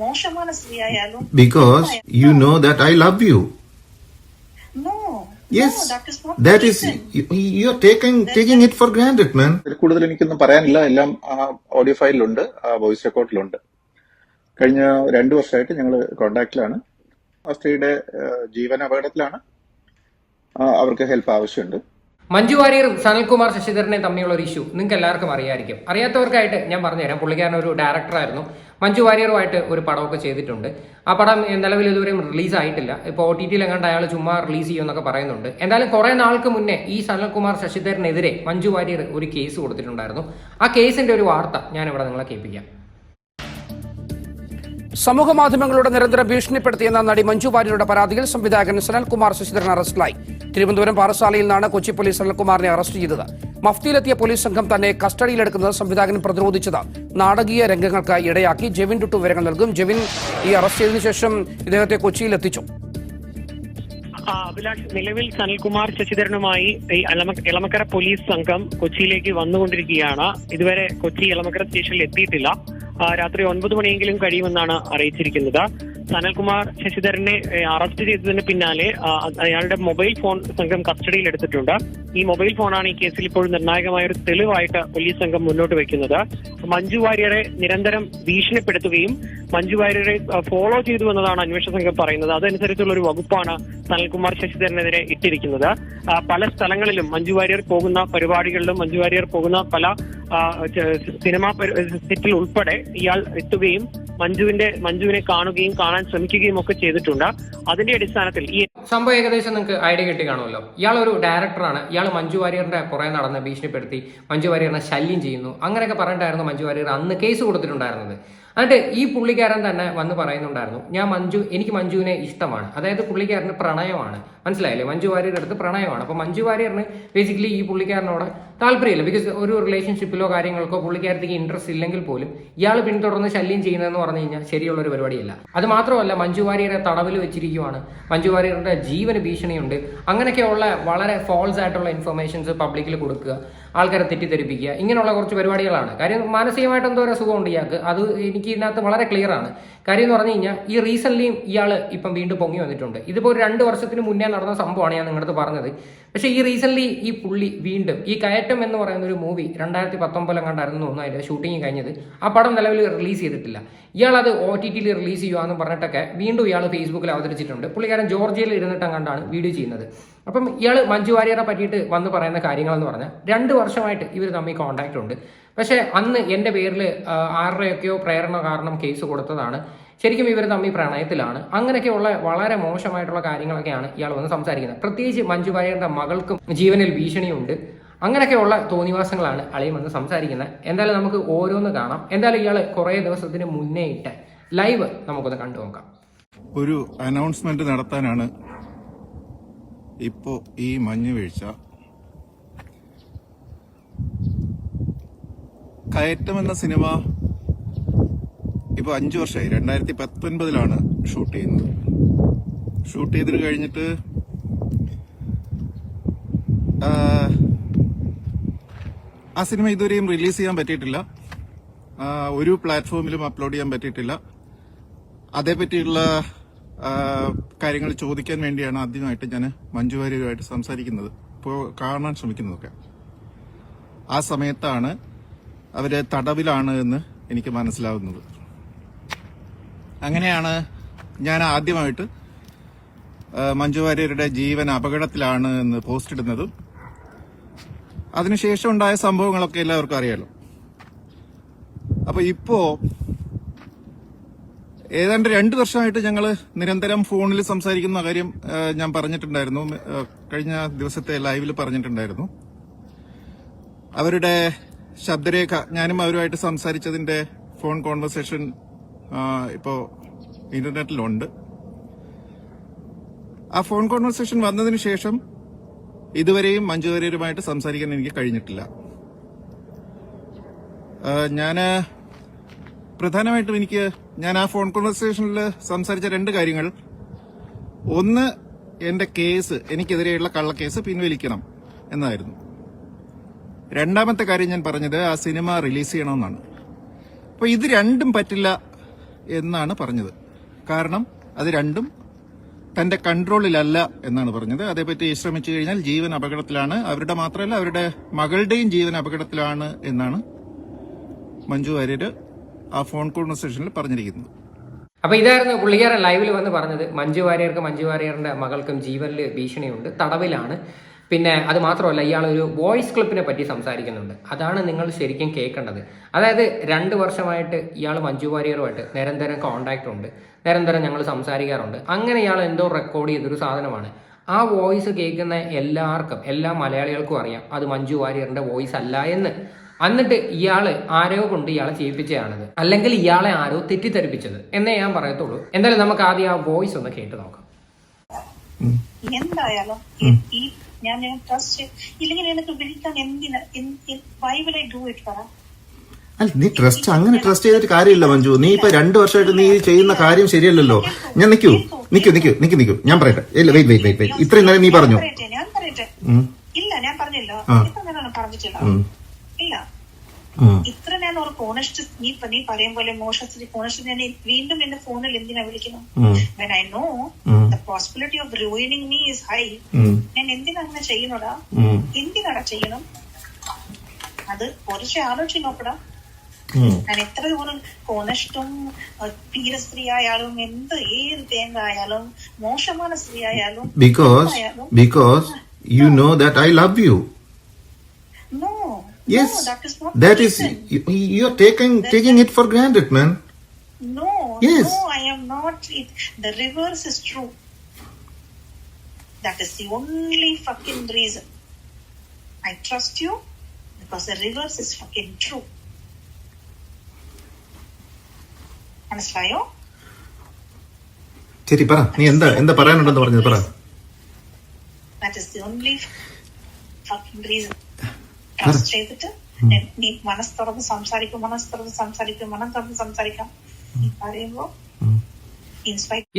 മോശமான സ്ത്രീ ആയാലും Because you know that I love you. No Yes, that is you that is, reason. you, you're taking, taking it for granted, man. ഇതിൽ കൂടുതൽ എനിക്കൊന്നും പറയാനില്ല. എല്ലാം ആ ഓഡിയോ ഫയലിലുണ്ട് ആ വോയിസ് റെക്കോർഡിലുണ്ട് കഴിഞ്ഞ രണ്ടു വർഷമായിട്ട് ഞങ്ങൾ കോണ്ടാക്റ്റിലാണ് ആ സ്ത്രീയുടെ ജീവൻ അപകടത്തിലാണ്. അവർക്ക് ഹെൽപ്പ് ആവശ്യമുണ്ട്. മഞ്ജു വാര്യറും സനൽകുമാർ ശശിധരനെയും തമ്മിലുള്ള ഒരു ഇഷ്യൂ നിങ്ങൾക്ക് എല്ലാവർക്കും അറിയാമായിരിക്കും അറിയാത്തവർക്കായിട്ട് ഞാൻ പറഞ്ഞുതരാം. പുള്ളിക്കാരൻ ഒരു ഡയറക്ടറായിരുന്നു മഞ്ജു വാര്യറുമായിട്ട് ഒരു പടമൊക്കെ ചെയ്തിട്ടുണ്ട്. ആ പടം നിലവിൽ ഇതുവരെയും റിലീസ് ആയിട്ടില്ല ഇപ്പോൾ ഒ ടി ടിയിൽ എങ്ങാണ്ട് അയാൾ ചുമ്മാ റിലീസ് ചെയ്യുമെന്നൊക്കെ പറയുന്നുണ്ട്. എന്തായാലും കുറേ നാൾക്ക് മുന്നേ ഈ സനൽകുമാർ ശശിധരനെതിരെ മഞ്ജു വാര്യർ ഒരു കേസ് കൊടുത്തിട്ടുണ്ടായിരുന്നു. ആ കേസിന്റെ ഒരു വാർത്ത ഞാൻ ഇവിടെ നിങ്ങളെ കേൾപ്പിക്കാം. സമൂഹ മാധ്യമങ്ങളുടെ നിരന്തരം ഭീഷണിപ്പെടുത്തിയെന്ന നടി മഞ്ജു വാര്യരുടെ പരാതിയിൽ സംവിധായകൻ സനൽകുമാർ ശശിധരൻ അറസ്റ്റിലായി. തിരുവനന്തപുരം പാറശാലയിൽ നിന്നാണ് കൊച്ചി പോലീസ് സനൽകുമാറിനെ അറസ്റ്റ് ചെയ്തത്. മഫ്തിയിലെത്തിയ പോലീസ് സംഘം തന്നെ കസ്റ്റഡിയിലെടുക്കുന്നത് സംവിധായകൻ പ്രതിരോധിച്ചത്. നാടകീയ രംഗങ്ങൾക്ക് ഇടയാക്കി ജെവിൻ ടുട്ടു വിവരങ്ങൾ നൽകും. ജെവിൻ ഈ അറസ്റ്റ് ചെയ്തതിനു ശേഷം ഇദ്ദേഹത്തെ കൊച്ചിയിൽ എത്തിച്ചു അഭിലാഷ് നിലവിൽ സനൽകുമാർ ശശിധരനുമായി എളമക്കര പോലീസ് സംഘം കൊച്ചിയിലേക്ക് വന്നുകൊണ്ടിരിക്കുകയാണ്. ഇതുവരെ കൊച്ചി എളമക്കര സ്റ്റേഷനിൽ എത്തിയിട്ടില്ല. രാത്രി ഒൻപത് മണിയെങ്കിലും കഴിയുമെന്നാണ് അറിയിച്ചിരിക്കുന്നത്. സനൽകുമാർ ശശിധരനെ അറസ്റ്റ് ചെയ്തതിന് പിന്നാലെ അയാളുടെ മൊബൈൽ ഫോൺ സംഘം കസ്റ്റഡിയിൽ എടുത്തിട്ടുണ്ട്. ഈ മൊബൈൽ ഫോണാണ് ഈ കേസിൽ ഇപ്പോൾ നിർണായകമായ ഒരു തെളിവായിട്ട് പോലീസ് സംഘം മുന്നോട്ട് വെക്കുന്നത്. മഞ്ജു വാര്യരെ നിരന്തരം ഭീഷണിപ്പെടുത്തുകയും മഞ്ജു വാര്യരെ ഫോളോ ചെയ്തു എന്നതാണ് അന്വേഷണ സംഘം പറയുന്നത്. അതനുസരിച്ചുള്ള ഒരു വകുപ്പാണ് സനൽകുമാർ ശശിധരനെതിരെ ഇട്ടിരിക്കുന്നത്. പല സ്ഥലങ്ങളിലും മഞ്ജു വാര്യർ പോകുന്ന പരിപാടികളിലും മഞ്ജു വാര്യർ പോകുന്ന പല സിനിമാ സെറ്റിൽ ഉൾപ്പെടെ ഇയാൾ എത്തുകയും മഞ്ജുവിന്റെ മഞ്ജുവിനെ കാണുകയും കാണാൻ ശ്രമിക്കുകയും ഒക്കെ ചെയ്തിട്ടുണ്ട്. അതിന്റെ അടിസ്ഥാനത്തിൽ ഈ സംഭവം ഏകദേശം നിങ്ങൾക്ക് ഐഡിയ കിട്ടി കാണുമല്ലോ. ഇയാൾ ഒരു ഡയറക്ടറാണ്. ഇയാൾ മഞ്ജു വാര്യറിന്റെ പുറകെ നടന്ന് ഭീഷണിപ്പെടുത്തി മഞ്ജു വാര്യറിനെ ശല്യം ചെയ്യുന്നു. അങ്ങനെയൊക്കെ പറഞ്ഞിട്ടായിരുന്നു മഞ്ജു വാര്യർ അന്ന് കേസ് കൊടുത്തിട്ടുണ്ടായിരുന്നത്. എന്നിട്ട് ഈ പുള്ളിക്കാരൻ തന്നെ വന്ന് പറയുന്നുണ്ടായിരുന്നു ഞാൻ മഞ്ജു എനിക്ക് മഞ്ജുവിനെ ഇഷ്ടമാണ്. അതായത് പുള്ളിക്കാരന് പ്രണയമാണ്. മനസ്സിലായില്ലേ? മഞ്ജു വാര്യരുടെ അടുത്ത് പ്രണയമാണ്. അപ്പോൾ മഞ്ജു വാര്യറിന് ബേസിക്കലി ഈ പുള്ളിക്കാരനോട് താല്പര്യമില്ല. ബിക്കോസ് ഒരു റിലേഷൻഷിപ്പിലോ കാര്യങ്ങൾക്കോ പുള്ളിക്കാരത്തേക്ക് ഇൻട്രസ്റ്റ് ഇല്ലെങ്കിൽ പോലും ഇയാൾ പിന്തുടർന്ന് ശല്യം ചെയ്യുന്നതെന്ന് പറഞ്ഞു കഴിഞ്ഞാൽ ശരിയുള്ള ഒരു പരിപാടിയല്ല. അത് മാത്രമല്ല മഞ്ജു വാര്യരെ തടവിൽ വെച്ചിരിക്കുവാണ്. മഞ്ജു വാര്യരുടെ ജീവന് ഭീഷണിയുണ്ട്. അങ്ങനെയൊക്കെയുള്ള വളരെ ഫോൾസ് ആയിട്ടുള്ള ഇൻഫർമേഷൻസ് പബ്ലിക്കിൽ കൊടുക്കുക. ആൾക്കാരെ തെറ്റിദ്ധരിപ്പിക്കുക. ഇങ്ങനെയുള്ള കുറച്ച് പരിപാടികളാണ്. കാര്യം മാനസികമായിട്ട് എന്തോ ഒരു അസുഖമുണ്ട് ഇയാൾക്ക്. അത് എനിക്ക് ഇതിനകത്ത് വളരെ ക്ലിയർ ആണ്. കാര്യം എന്ന് പറഞ്ഞു കഴിഞ്ഞാൽ ഈ റീസെന്റ്ലിയും ഇയാൾ ഇപ്പം വീണ്ടും പൊങ്ങി വന്നിട്ടുണ്ട്. ഇതിപ്പോൾ ഒരു രണ്ട് വർഷത്തിന് മുന്നേ നടന്ന സംഭവമാണ് ഞാൻ നിങ്ങളുടെ പറഞ്ഞത്. പക്ഷേ ഈ റീസെന്റ്ലി ഈ പുള്ളി വീണ്ടും ഈ കയറ്റം എന്ന് പറയുന്ന ഒരു മൂവി രണ്ടായിരത്തി പത്തൊമ്പതിലും കണ്ടായിരുന്നു തോന്നുന്നു അതിന്റെ ഷൂട്ടിംഗ് കഴിഞ്ഞത്. ആ പടം നിലവിൽ റിലീസ് ചെയ്തിട്ടില്ല. ഇയാൾ അത് ഒ ടി ടിയിൽ റിലീസ് ചെയ്യുക എന്ന് പറഞ്ഞിട്ടൊക്കെ വീണ്ടും ഇയാൾ ഫേസ്ബുക്കിൽ അവതരിച്ചിട്ടുണ്ട്. പുള്ളിക്കാരൻ ജോർജിയയിൽ ഇരുന്നിട്ടും കണ്ടാണ് വീഡിയോ ചെയ്യുന്നത്. അപ്പം ഇയാൾ മഞ്ജു വാര്യറെ പറ്റിയിട്ട് വന്ന് പറയുന്ന കാര്യങ്ങളെന്ന് പറഞ്ഞാൽ രണ്ട് വർഷമായിട്ട് ഇവർ തമ്മിൽ കോൺടാക്റ്റ് ഉണ്ട്. പക്ഷേ അന്ന് എന്റെ പേരിൽ ആരുടെയൊക്കെയോ പ്രേരണ കാരണം കേസ് കൊടുത്തതാണ്. ശരിക്കും ഇവർ തമ്മിൽ പ്രണയത്തിലാണ്. അങ്ങനെയൊക്കെയുള്ള വളരെ മോശമായിട്ടുള്ള കാര്യങ്ങളൊക്കെയാണ് ഇയാൾ വന്ന് സംസാരിക്കുന്നത്. പ്രത്യേകിച്ച് മഞ്ജു വാര്യറിന്റെ മകൾക്കും ജീവനിൽ ഭീഷണിയുണ്ട്. അങ്ങനെയൊക്കെയുള്ള തോന്നിവാസങ്ങളാണ് അളിയും വന്ന് സംസാരിക്കുന്നത്. എന്തായാലും നമുക്ക് ഓരോന്ന് കാണാം. എന്തായാലും ഇയാൾ കുറേ ദിവസത്തിന് മുന്നേ ഇട്ട ലൈവ് നമുക്കൊന്ന് കണ്ടു നോക്കാം ഒരു അനൗൺസ്മെന്റ് നടത്താനാണ് ഇപ്പോ ഈ മഞ്ഞ് വീഴ്ച. കയറ്റം എന്ന സിനിമ ഇപ്പൊ അഞ്ചു വർഷമായി രണ്ടായിരത്തി പത്തൊൻപതിലാണ് ഷൂട്ട് ചെയ്യുന്നത്. ഷൂട്ട് ചെയ്തിട്ട് കഴിഞ്ഞിട്ട് ആ, സിനിമ ഇതുവരെയും റിലീസ് ചെയ്യാൻ പറ്റിയിട്ടില്ല. ഒരു പ്ലാറ്റ്ഫോമിലും അപ്ലോഡ് ചെയ്യാൻ പറ്റിയിട്ടില്ല. അതേപറ്റിയുള്ള കാര്യങ്ങൾ ചോദിക്കാൻ വേണ്ടിയാണ് ആദ്യമായിട്ട് ഞാൻ മഞ്ജു വാര്യരുമായിട്ട് സംസാരിക്കുന്നത്. ഇപ്പോൾ കാണാൻ ശ്രമിക്കുന്നതൊക്കെ. ആ സമയത്താണ് അവരെ തടവിലാണ് എന്ന് എനിക്ക് മനസ്സിലാവുന്നത്. അങ്ങനെയാണ് ഞാൻ ആദ്യമായിട്ട് മഞ്ജു വാര്യരുടെ ജീവൻ അപകടത്തിലാണ് എന്ന് പോസ്റ്റ് ഇടുന്നതും അതിനുശേഷം ഉണ്ടായ സംഭവങ്ങളൊക്കെ എല്ലാവർക്കും അറിയാലോ. അപ്പൊ ഇപ്പോ ഏതാണ്ട് രണ്ട് വർഷമായിട്ട് ഞങ്ങൾ നിരന്തരം ഫോണിൽ സംസാരിക്കുന്ന കാര്യം ഞാൻ പറഞ്ഞിട്ടുണ്ടായിരുന്നു. കഴിഞ്ഞ ദിവസത്തെ ലൈവിൽ പറഞ്ഞിട്ടുണ്ടായിരുന്നു. അവരുടെ ശബ്ദരേഖ ഞാനും അവരുമായിട്ട് സംസാരിച്ചതിന്റെ ഫോൺ കോൺവെർസേഷൻ ഇപ്പോ ഇന്റർനെറ്റിലുണ്ട്. ആ ഫോൺ കോൺവെർസേഷൻ വന്നതിന് ശേഷം ഇതുവരെയും മഞ്ജു വാര്യരുമായിട്ട് സംസാരിക്കാൻ എനിക്ക് കഴിഞ്ഞിട്ടില്ല. ഞാൻ പ്രധാനമായിട്ടും എനിക്ക് ഞാൻ ആ ഫോൺ കോൺവെർസേഷനിൽ സംസാരിച്ച രണ്ട് കാര്യങ്ങൾ. ഒന്ന് എന്റെ കേസ് എനിക്കെതിരെയുള്ള കള്ളക്കേസ് പിൻവലിക്കണം എന്നായിരുന്നു. രണ്ടാമത്തെ കാര്യം ഞാൻ പറഞ്ഞത് ആ സിനിമ റിലീസ് ചെയ്യണമെന്നാണ്. അപ്പോൾ ഇത് രണ്ടും പറ്റില്ല എന്നാണ് പറഞ്ഞത്. കാരണം അത് രണ്ടും തന്റെ കൺട്രോളിലല്ല എന്നാണ് പറഞ്ഞത്. അതേപറ്റി ശ്രമിച്ചു കഴിഞ്ഞാൽ ജീവൻ അപകടത്തിലാണ്. അവരുടെ മാത്രമല്ല അവരുടെ മകളുടെയും ജീവൻ അപകടത്തിലാണ് എന്നാണ് മഞ്ജു വാര്യര് ആ ഫോൺ കോൺവെർസേഷനിൽ പറഞ്ഞിരിക്കുന്നത് അപ്പോൾ ഇതായിരുന്നു പുള്ളിക്കാരൻ ലൈവിൽ വന്ന് പറഞ്ഞത്. മഞ്ജു വാര്യർക്ക് മഞ്ജു വാര്യറിന്റെ മകൾക്കും ജീവനിൽ ഭീഷണിയുണ്ട്. തടവിലാണ്. പിന്നെ അത് മാത്രമല്ല ഇയാൾ ഒരു വോയിസ് ക്ലിപ്പിനെ പറ്റി സംസാരിക്കുന്നുണ്ട്. അതാണ് നിങ്ങൾ ശരിക്കും കേൾക്കേണ്ടത്. അതായത് രണ്ട് വർഷമായിട്ട് ഇയാൾ മഞ്ജു വാര്യറുമായിട്ട് നിരന്തരം കോണ്ടാക്ട് ഉണ്ട്. നിരന്തരം ഞങ്ങൾ സംസാരിക്കാറുണ്ട്. അങ്ങനെ ഇയാൾ എന്തോ റെക്കോർഡ് ചെയ്തൊരു സാധനമാണ്. ആ വോയിസ് കേൾക്കുന്ന എല്ലാവർക്കും എല്ലാ മലയാളികൾക്കും അറിയാം അത് മഞ്ജു വാര്യറിന്റെ വോയിസ് അല്ല എന്ന്. എന്നിട്ട് ഇയാൾ ആരോ കൊണ്ട് ഇയാളെ ചെയ്യിപ്പിച്ചതാണിത് അല്ലെങ്കിൽ ഇയാളെ ആരോ തെറ്റിദ്ധരിപ്പിച്ചത് എന്നേ ഞാൻ പറയത്തുള്ളൂ. എന്തായാലും നമുക്ക് ആദ്യം ആ വോയിസ് ഒന്ന് കേട്ട് നോക്കാം. എന്തായാലും ഈ- ഞാൻ ട്രസ്റ്റ് ഇല്ലെങ്കിൽ എനിക്ക് വിളിക്കാൻ എന്തിനാ? ഡു ഇറ്റ് പറ? അല്ല നീ ട്രസ്റ്റ് അങ്ങനെ ട്രസ്റ്റ് ചെയ്തിട്ട് കാര്യമില്ല മഞ്ജു. നീ ഇപ്പൊ രണ്ടു വർഷമായിട്ട് നീ ചെയ്യുന്ന കാര്യം ശരിയല്ലല്ലോ. ഞാൻ നിക്കൂ. നിക്കൂ. നിക്കൂ നിക്കൂ നിക്കൂ ഞാൻ പറയട്ടെ. ഇല്ല വെയിറ്റ് വെയിറ്റ് വെയിറ്റ് വെയിറ്റ് ഇത്രയും നേരം നീ പറഞ്ഞു? ഞാൻ പറയട്ടെ. ഇല്ല ഞാൻ പറഞ്ഞല്ലോ. പറഞ്ഞിട്ടില്ല. ഇല്ല. ഇത്ര ഞാൻ ഒരു കോണസ്റ്റ് നീ നീ പറയും പോലെ മോശത്തിൽ കോണസ്റ്റ് ഞാൻ വീണ്ടും എന്റെ ഫോണിൽ എന്തിനാ വിളിക്കുന്നു? When I know. The possibility of ruining me is high ഞാൻ എന്തിനാ അങ്ങനെ ചെയ്യുന്നടാ? ഉം, എന്തിനാടാ ചെയ്യണം? അത് കുറച്ച് ആലോചിച്ച് നോക്കടാ. ഞാൻ എത്ര ദൂരം കോണസ്റ്റും തീര സ്ത്രീ ആയാലും എന്ത് ഏത് തേങ്ങ ആയാലും മോശமான സ്ത്രീ ആയാലും. Because because because you know that I love you. no Yes, no, that is not that the is reason. you, you're taking taking it for granted, man. no Yes. no I am not it, the reverse is true that is the only fucking reason I trust you because the reverse is fucking true മനസ്സിലായോ ശരി പറ നീ എന്താ എന്താ പറയാനുണ്ടെന്ന് പറഞ്ഞത് പറ that is the only fucking reason Trust ചെയ്തിട്ട് നീ മനസ്സ് തുറന്ന് സംസാരിക്കും മനസ്സ് തുറന്ന് സംസാരിക്കും മനം തുറന്ന് സംസാരിക്കാം നീ പറയുമ്പോ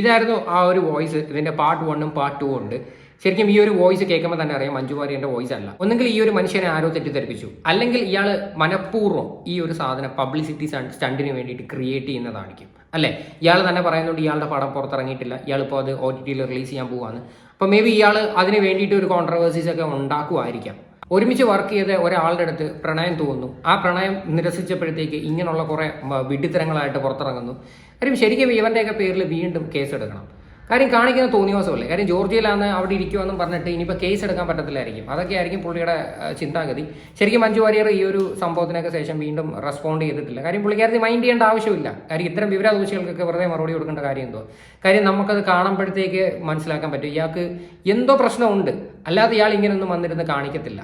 ഇതായിരുന്നു ആ ഒരു വോയിസ് ഇതിന്റെ പാർട്ട് വണ്ണും പാർട്ട് ടു ഉണ്ട്. ശരിക്കും ഈ ഒരു വോയിസ് കേൾക്കുമ്പോൾ തന്നെ അറിയാം മഞ്ജു വാര്യന്റെ വോയിസ് അല്ല. ഒന്നെങ്കിൽ ഈ ഒരു മനുഷ്യനെ ആരോ തെറ്റിദ്ധരിപ്പിച്ചു. അല്ലെങ്കിൽ ഇയാൾ മനഃപൂർവം ഈ ഒരു സാധനം പബ്ലിസിറ്റി സ്റ്റണ്ടിന് വേണ്ടിയിട്ട് ക്രിയേറ്റ് ചെയ്യുന്നതായിരിക്കും. അല്ലേ? ഇയാൾ തന്നെ പറയുന്നുണ്ട് ഇയാളുടെ പടം പുറത്തിറങ്ങിയിട്ടില്ല. ഇയാൾ ഇപ്പോൾ അത് ഒ ടി ടിയിൽ റിലീസ് ചെയ്യാൻ പോവാണ് അപ്പോൾ മേ ബി ഇയാൾ അതിന് വേണ്ടിയിട്ട് ഒരു കോൺട്രവേഴ്സീസ് ഒക്കെ ഉണ്ടാക്കുമായിരിക്കാം ഒരുമിച്ച് വർക്ക് ചെയ്ത ഒരാളുടെ അടുത്ത് പ്രണയം തോന്നുന്നു. ആ പ്രണയം നിരസിച്ചപ്പോഴത്തേക്ക് ഇങ്ങനെയുള്ള കുറെ വിഡിത്തരങ്ങളായിട്ട് പുറത്തിറങ്ങുന്നു. കാര്യം ശരിക്കും ഇവന്റെയൊക്കെ പേരിൽ വീണ്ടും കേസ് എടുക്കണം കാര്യം കാണിക്കുന്ന തോന്നിയവാസമല്ലേ കാര്യം ജോർജിയയിലാണ് അവിടെ ഇരിക്കുമെന്നും പറഞ്ഞിട്ട് ഇനിയിപ്പോൾ കേസ് എടുക്കാൻ പറ്റത്തില്ലായിരിക്കും. അതൊക്കെ ആയിരിക്കും പുള്ളിയുടെ ചിന്താഗതി. ശരിക്കും മഞ്ജു വാര്യർ ഈ ഒരു സംഭവത്തിനൊക്കെ ശേഷം വീണ്ടും റെസ്പോണ്ട് ചെയ്തിട്ടില്ല. കാര്യം പുള്ളിക്കാരത്തി മൈൻഡ് ചെയ്യേണ്ട ആവശ്യമില്ല. കാര്യം ഇത്തരം വിവരാദോഷികൾക്കൊക്കെ വെറുതെ മറുപടി കൊടുക്കേണ്ട കാര്യം എന്തോ കാര്യം നമുക്കത് കാണുമ്പോഴത്തേക്ക് മനസ്സിലാക്കാൻ പറ്റും. ഇയാൾക്ക് എന്തോ പ്രശ്നമുണ്ട്. അല്ലാതെ ഇയാൾ ഇങ്ങനെയൊന്നും വന്നിരുന്ന് കാണിക്കത്തില്ല.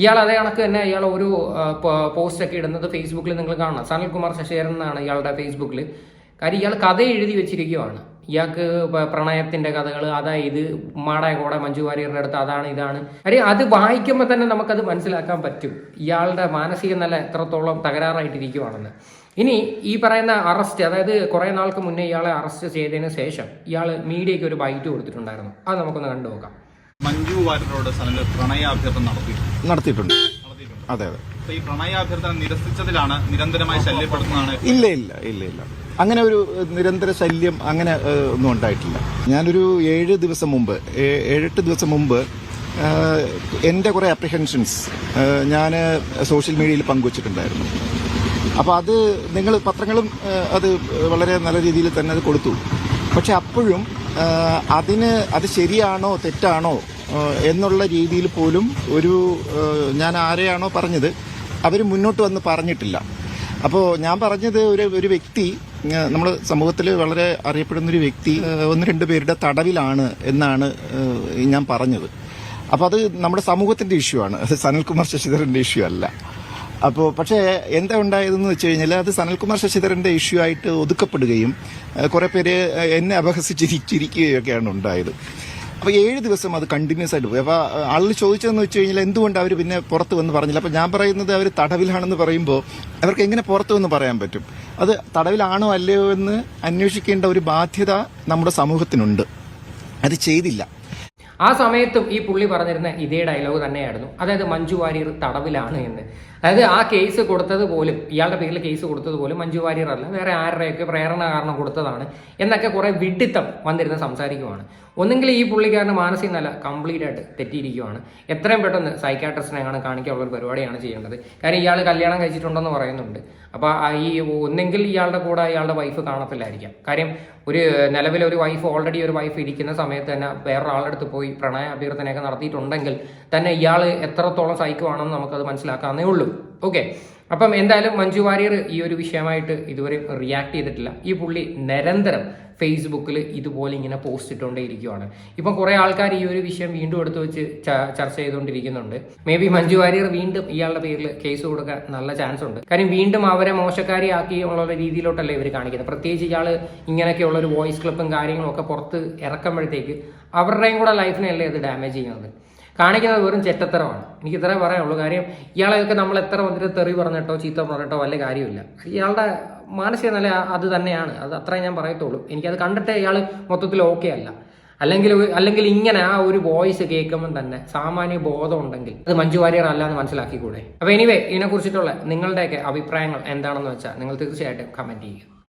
ഇയാൾ അതേ കണക്ക് തന്നെ ഇയാൾ ഒരു പോസ്റ്റൊക്കെ ഇടുന്നത് ഫേസ്ബുക്കിൽ നിങ്ങൾ കാണണം സനൽകുമാർ ശശേരൻ എന്നാണ് ഇയാളുടെ ഫേസ്ബുക്കിൽ കാര്യം ഇയാൾ കഥ എഴുതി വെച്ചിരിക്കുവാണ്. ഇയാൾക്ക് പ്രണയത്തിന്റെ കഥകൾ അതാ ഇത് മാടായ കൂടെ മഞ്ജു വാര്യരുടെ അടുത്ത് അതാണ് ഇതാണ്. കാര്യം അത് വായിക്കുമ്പോൾ തന്നെ നമുക്കത് മനസ്സിലാക്കാൻ പറ്റും. ഇയാളുടെ മാനസിക നില എത്രത്തോളം തകരാറായിട്ടിരിക്കുവാണെന്ന്. ഇനി ഈ പറയുന്ന അറസ്റ്റ് അതായത് കുറേ നാൾക്ക് മുന്നേ ഇയാളെ അറസ്റ്റ് ചെയ്തതിന് ശേഷം ഇയാൾ മീഡിയയ്ക്ക് ഒരു ബൈറ്റ് കൊടുത്തിട്ടുണ്ടായിരുന്നു. അത് നമുക്കൊന്ന് കണ്ടു നോക്കാം മഞ്ജു വാര്യരോട് സനൽ പ്രണയാഭ്യർത്ഥന നടത്തി നടത്തിയിട്ടുണ്ട്. നടത്തിയിട്ടുണ്ട്. അതെ അതെ. ഈ പ്രണയാഭ്യർത്ഥന നിരസിച്ചതിലാണ് നിരന്തരമായി ശല്യപ്പെടുത്തുന്നതാണ് ഇല്ല ഇല്ല ഇല്ല ഇല്ല. അങ്ങനെ ഒരു നിരന്തര ശല്യം അങ്ങനെ ഒന്നും ഉണ്ടായിട്ടില്ല. ഞാനൊരു ഏഴ് ദിവസം മുമ്പ് ഏഴെട്ട് ദിവസം മുമ്പ് എന്റെ കുറേ അപ്രിഹെൻഷൻസ് ഞാൻ സോഷ്യൽ മീഡിയയിൽ പങ്കുവച്ചിട്ടുണ്ടായിരുന്നു. അപ്പോൾ അത് നിങ്ങൾ പത്രങ്ങളും അത് വളരെ നല്ല രീതിയിൽ തന്നെ അത് കൊടുത്തു. പക്ഷെ അപ്പോഴും അതിന് അത് ശരിയാണോ തെറ്റാണോ എന്നുള്ള രീതിയിൽ പോലും ഒരു ഞാൻ ആരെയാണോ പറഞ്ഞത് അവർ മുന്നോട്ട് വന്ന് പറഞ്ഞിട്ടില്ല. അപ്പോൾ ഞാൻ പറഞ്ഞത് ഒരു ഒരു വ്യക്തി നമ്മൾ സമൂഹത്തിൽ വളരെ അറിയപ്പെടുന്ന ഒരു വ്യക്തി ഒന്ന് രണ്ട് പേരുടെ തടവിലാണ് എന്നാണ് ഞാൻ പറഞ്ഞത്. അപ്പോൾ അത് നമ്മുടെ സമൂഹത്തിന്റെ ഇഷ്യൂ ആണ്. അത് സനൽകുമാർ ശശിധരന്റെ ഇഷ്യൂ അല്ല. അപ്പോൾ പക്ഷേ എന്താ ഉണ്ടായതെന്ന് വെച്ച് കഴിഞ്ഞാൽ അത് സനൽകുമാർ ശശിധരന്റെ ഇഷ്യൂ ആയിട്ട് ഒതുക്കപ്പെടുകയും കുറേ പേര് എന്നെ അപഹസിച്ചിരിക്കുകയൊക്കെയാണ് ഉണ്ടായത്. അപ്പോൾ ഏഴ് ദിവസം അത് കണ്ടിന്യൂസ് ആയിട്ട് പോയി. അപ്പോൾ ആളിൽ ചോദിച്ചതെന്ന് വെച്ച് കഴിഞ്ഞാൽ എന്തുകൊണ്ട് അവർ പിന്നെ പുറത്ത് വന്ന് പറഞ്ഞില്ല? അപ്പോൾ ഞാൻ പറയുന്നത് അവർ തടവിലാണെന്ന് പറയുമ്പോൾ അവർക്ക് എങ്ങനെ പുറത്ത് വന്ന് പറയാൻ പറ്റും? അത് തടവിലാണോ അല്ലയോ എന്ന് അന്വേഷിക്കേണ്ട ഒരു ബാധ്യത നമ്മുടെ സമൂഹത്തിനുണ്ട്. അത് ചെയ്തില്ല. ആ സമയത്തും ഈ പുള്ളി പറഞ്ഞിരുന്ന ഇതേ ഡയലോഗ് തന്നെയായിരുന്നു. അതായത് മഞ്ജു വാര്യർ തടവിലാണ് എന്ന്. അതായത് ആ കേസ് കൊടുത്തത് പോലും ഇയാളുടെ പേരിൽ കേസ് കൊടുത്തത് പോലും മഞ്ജു വാര്യർ അല്ല. വേറെ ആരുടെയൊക്കെ പ്രേരണ കാരണം കൊടുത്തതാണ് എന്നൊക്കെ കുറെ വിഡിത്തം വന്നിരുന്ന് സംസാരിക്കുവാണ്. ഒന്നെങ്കിൽ ഈ പുള്ളിക്കാരന് മാനസിക നില കംപ്ലീറ്റ് ആയിട്ട് തെറ്റിയിരിക്കുവാണ്. എത്രയും പെട്ടെന്ന് സൈക്കാട്രിസ്റ്റിനെ ആണ് കാണിക്കാനുള്ള ഒരു പരിപാടിയാണ് ചെയ്യേണ്ടത്. കാരണം ഇയാൾ കല്യാണം കഴിച്ചിട്ടുണ്ടെന്ന് പറയുന്നുണ്ട്. അപ്പോൾ ഈ ഒന്നെങ്കിൽ ഇയാളുടെ കൂടെ ഇയാളുടെ വൈഫ് കാണത്തില്ലായിരിക്കാം. കാര്യം ഒരു നിലവിൽ ഒരു വൈഫ് ഓൾറെഡി ഒരു വൈഫ് ഇരിക്കുന്ന സമയത്ത് തന്നെ വേറൊരാളുടെ അടുത്ത് പോയി പ്രണയ അഭ്യർത്ഥനയൊക്കെ നടത്തിയിട്ടുണ്ടെങ്കിൽ തന്നെ ഇയാൾ എത്രത്തോളം സൈക്കുവാണെന്ന് നമുക്കത് മനസ്സിലാക്കാവുന്നേ ഉള്ളൂ. ഓക്കെ അപ്പം എന്തായാലും മഞ്ജു വാര്യർ ഈ ഒരു വിഷയമായിട്ട് ഇതുവരെ റിയാക്ട് ചെയ്തിട്ടില്ല. ഈ പുള്ളി നിരന്തരം ഫേസ്ബുക്കിൽ ഇതുപോലെ ഇങ്ങനെ പോസ്റ്റ് ഇട്ടുകൊണ്ടേ ഇരിക്കുവാണ്. ഇപ്പം കുറേ ആൾക്കാർ ഈ ഒരു വിഷയം വീണ്ടും എടുത്തു വെച്ച് ചർച്ച ചെയ്തുകൊണ്ടിരിക്കുന്നുണ്ട് മേ ബി മഞ്ജു വാര്യർ വീണ്ടും ഇയാളുടെ പേരിൽ കേസ് കൊടുക്കാൻ നല്ല ചാൻസ് ഉണ്ട്. കാര്യം വീണ്ടും അവരെ മോശക്കാരിയാക്കി ഉള്ള രീതിയിലോട്ടല്ലേ ഇവർ കാണിക്കുന്നത്. പ്രത്യേകിച്ച് ഇയാൾ ഇങ്ങനെയൊക്കെയുള്ള ഒരു വോയിസ് ക്ലിപ്പും കാര്യങ്ങളും ഒക്കെ പുറത്ത് ഇറക്കുമ്പോഴത്തേക്ക് അവരുടെയും കൂടെ ലൈഫിനെയല്ലേ അത് ഡാമേജ് ചെയ്യുന്നത്? കാണിക്കുന്നത് വെറും ചെറ്റത്തരമാണ്. എനിക്ക് ഇത്രേ പറയാനുള്ളൂ. കാര്യം ഇയാളെയൊക്കെ നമ്മൾ എത്ര വന്നിട്ട് തെറി പറഞ്ഞിട്ടോ ചീത്ത പറഞ്ഞിട്ടോ വല്ല കാര്യമില്ല ഇയാളുടെ മാനസിക നില അത് തന്നെയാണ്. അത് അത്രേ ഞാൻ പറയത്തുള്ളൂ. എനിക്കത് കണ്ടിട്ട് ഇയാൾ മൊത്തത്തിൽ ഓക്കെ അല്ല. അല്ലെങ്കിൽ അല്ലെങ്കിൽ ഇങ്ങനെ ആ ഒരു വോയിസ് കേൾക്കുമ്പോൾ തന്നെ സാമാന്യ ബോധം ഉണ്ടെങ്കിൽ അത് മഞ്ജു വാര്യർ അല്ല എന്ന് മനസ്സിലാക്കിക്കൂടെ? അപ്പൊ എനിവേ ഇതിനെ കുറിച്ചിട്ടുള്ള നിങ്ങളുടെയൊക്കെ അഭിപ്രായങ്ങൾ എന്താണെന്ന് വെച്ചാൽ നിങ്ങൾ തീർച്ചയായിട്ടും കമന്റ് ചെയ്യുക.